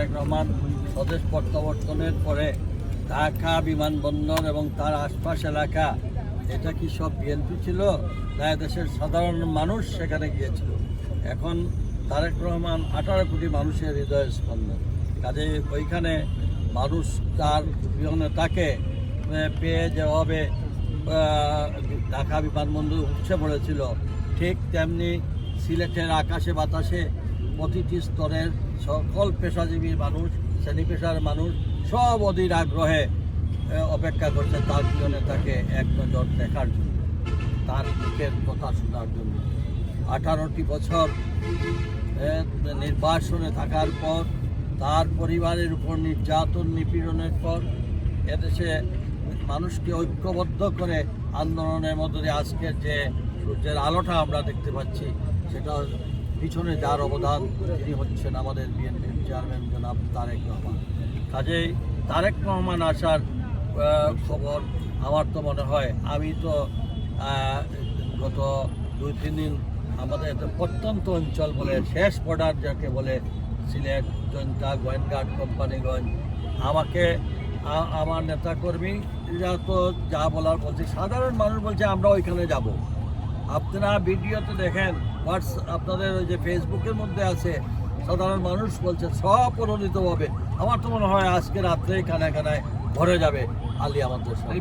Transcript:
তারেক রহমান স্বদেশ প্রত্যাবর্তনের পরে ঢাকা বিমানবন্দর এবং তার আশপাশ এলাকা, এটা কি সব বিএনপি ছিল? না দেশের সাধারণ মানুষ সেখানে গিয়েছিল। এখন তারেক রহমান আঠারো কোটি মানুষের হৃদয়ের স্পন্দন। কাজে ওইখানে মানুষ তার তাকে পেয়ে যেভাবে ঢাকা বিমানবন্দর উঠছে পড়েছিল, ঠিক তেমনি সিলেটের আকাশে বাতাসে প্রতিটি স্তরের সকল পেশাজীবী মানুষ শ্রেণি পেশার মানুষ সব অধীর আগ্রহে অপেক্ষা করছে তার প্রিয় তাকে এক নজর দেখার জন্য, তার মুখের কথা শোনার জন্য। আঠারোটি বছর নির্বাসনে থাকার পর, তার পরিবারের উপর নির্যাতন নিপীড়নের পর, এদেশে মানুষকে ঐক্যবদ্ধ করে আন্দোলনের মধ্যে আজকের যে সূর্যের আলোটা আমরা দেখতে পাচ্ছি, সেটা পিছনে যার অবদান তিনি হচ্ছেন আমাদের বিএনপির চেয়ারম্যান জনাব তারেক রহমান। কাজেই তারেক রহমান আসার খবর আমার তো মনে হয়, আমি তো গত দুই, তিন দিন আমাদের প্রত্যন্ত অঞ্চল বলে, শেষ বর্ডার যাকে বলে, সিলেট জয়ন্তা গোয়েনঘাট কোম্পানিগঞ্জ, আমাকে আমার নেতাকর্মীরা তো যা বলার বলছে, সাধারণ মানুষ বলছে, আমরা ওইখানে যাব। আপনারা ভিডিওতে দেখেন হোয়াটস আপনাদের ওই যে ফেসবুকের মধ্যে আছে, সাধারণ মানুষ বলছে হবে আমার তো মনে হয় আজকে রাত্রেই কানায় কানায় ভরে যাবে আলিয়া আমাদের সঙ্গে